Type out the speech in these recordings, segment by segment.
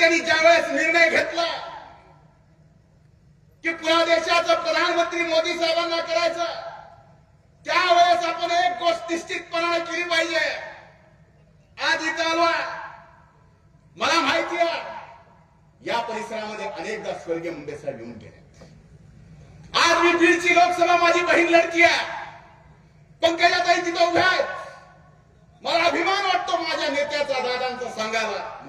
त्यांनी ज्यावेळेस निर्णय घेतला की पुन्हा देशाचं प्रधानमंत्री मोदी साहेबांना करायचं त्यावेळेस आपण एक गोष्ट निश्चितपणाने केली पाहिजे. आज इथं आलो मला माहिती आहे या परिसरामध्ये अनेकदा स्वर्गीय मुंबई साहेब येऊन गेले. आज मी बीडची लोकसभा माझी बहीण लढकी आहे. पंकजाताई तिथं उभ्या आहेत. मला अभिमान वाटतो माझ्या नेत्याचा दादांचा सांगायला.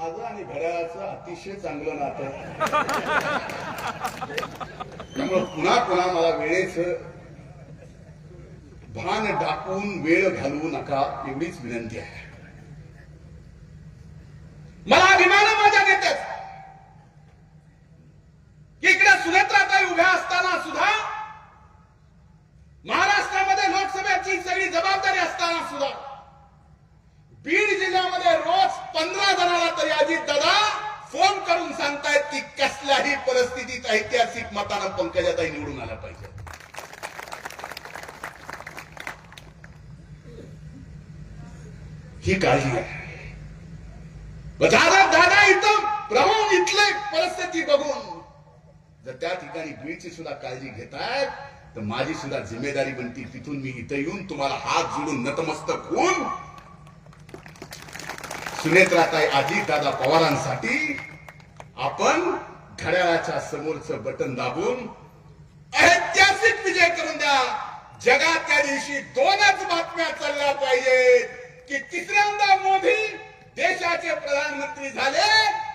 माझं आणि घड्याळाचं अतिशय चांगलं नातं. त्यामुळे पुन्हा पुन्हा मला वेळेच भान टाकून वेळ घालवू नका एवढीच विनंती आहे. मला अभिमान माझ्या नेत्याच. की इकडे सुनेत्राताई उभ्या असताना सुद्धा महाराष्ट्रामध्ये लोकसभेची सगळी जबाबदारी असताना सुद्धा करून सांगतायत की कसल्याही परिस्थितीत ऐतिहासिक मतानं पंकजाताई निवडून आल्या पाहिजे. ही काळजी आहे दादा दादा इथं प्रभू इथले परिस्थिती बघून जर त्या ठिकाणी बीडची सुद्धा काळजी घेतायत तर माझी सुद्धा जिम्मेदारी बनती तिथून मी इथं येऊन तुम्हाला हात जोडून नतमस्तक होऊन सुनेत्राताई आजी दादा पवारांसाठी आपण घड्याळाच्या समोरचं बटन दाबून ऐतिहासिक विजय करून द्या. जगात त्या दिवशी दोनच बातम्या चालल्या पाहिजेत की तिसऱ्यांदा मोदी देशाचे प्रधानमंत्री झाले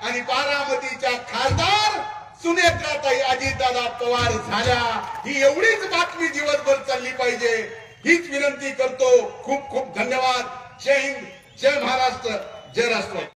आणि बारामतीच्या खासदार सुनेत्राताई अजितदादा पवार झाल्या. ही एवढीच बातमी दिवसभर चालली पाहिजे. हीच विनंती करतो. खूप खूप धन्यवाद. जय हिंद. जय महाराष्ट्र. जय राष्ट्र